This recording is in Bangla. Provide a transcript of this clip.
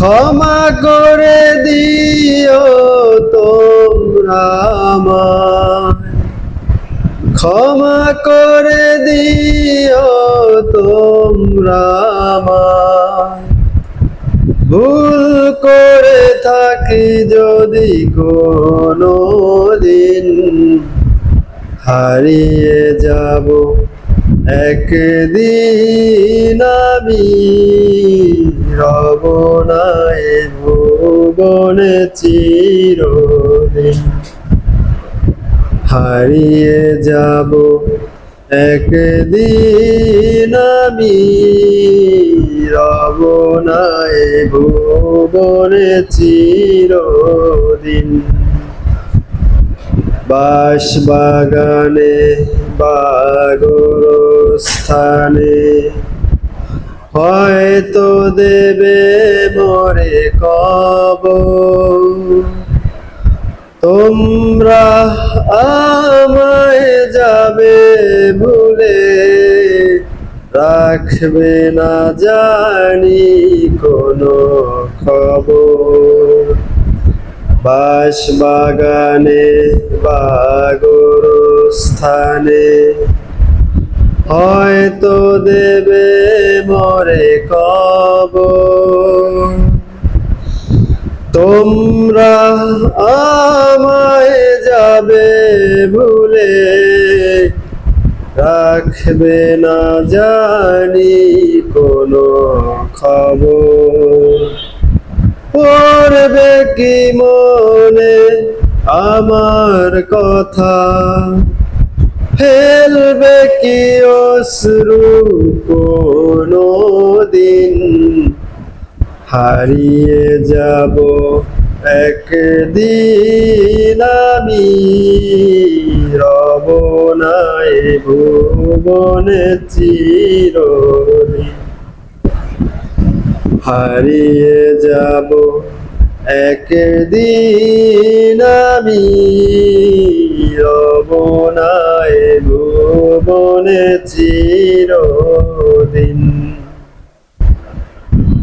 ক্ষমা করে দিও তোমরা ক্ষমা করে দিও তোমরা ভুল করে থাকি যদি কোনো দিন, হারিয়ে যাব একদিন আমি। রব নাই ভুবনে চিরদিন। হারিয়ে যাব একদিন আমি রব নাই ভুবনে চিরদিন। বাস বাগানে বাগরস্থানে হয়তো দেবে মরে কব তোমরা আমায় যাবে ভুলে, রাখবে না জানি কোনো খবর। বাস বাগানে বাগর স্থানে হয়তো দেবে মরে কব। তোমরা আমায় যাবে ভুলে, রাখবে না জানি কোনো খবর। পড়বে কি মনে আমার কথা? ফেলবে কি অশ্রু কোনো দিন হারিয়ে যাব একদিন আমি, রব নাই ভুবনে চিরদিন। হারিয়ে যাব একদিন আমি, রব নাই চিরদিন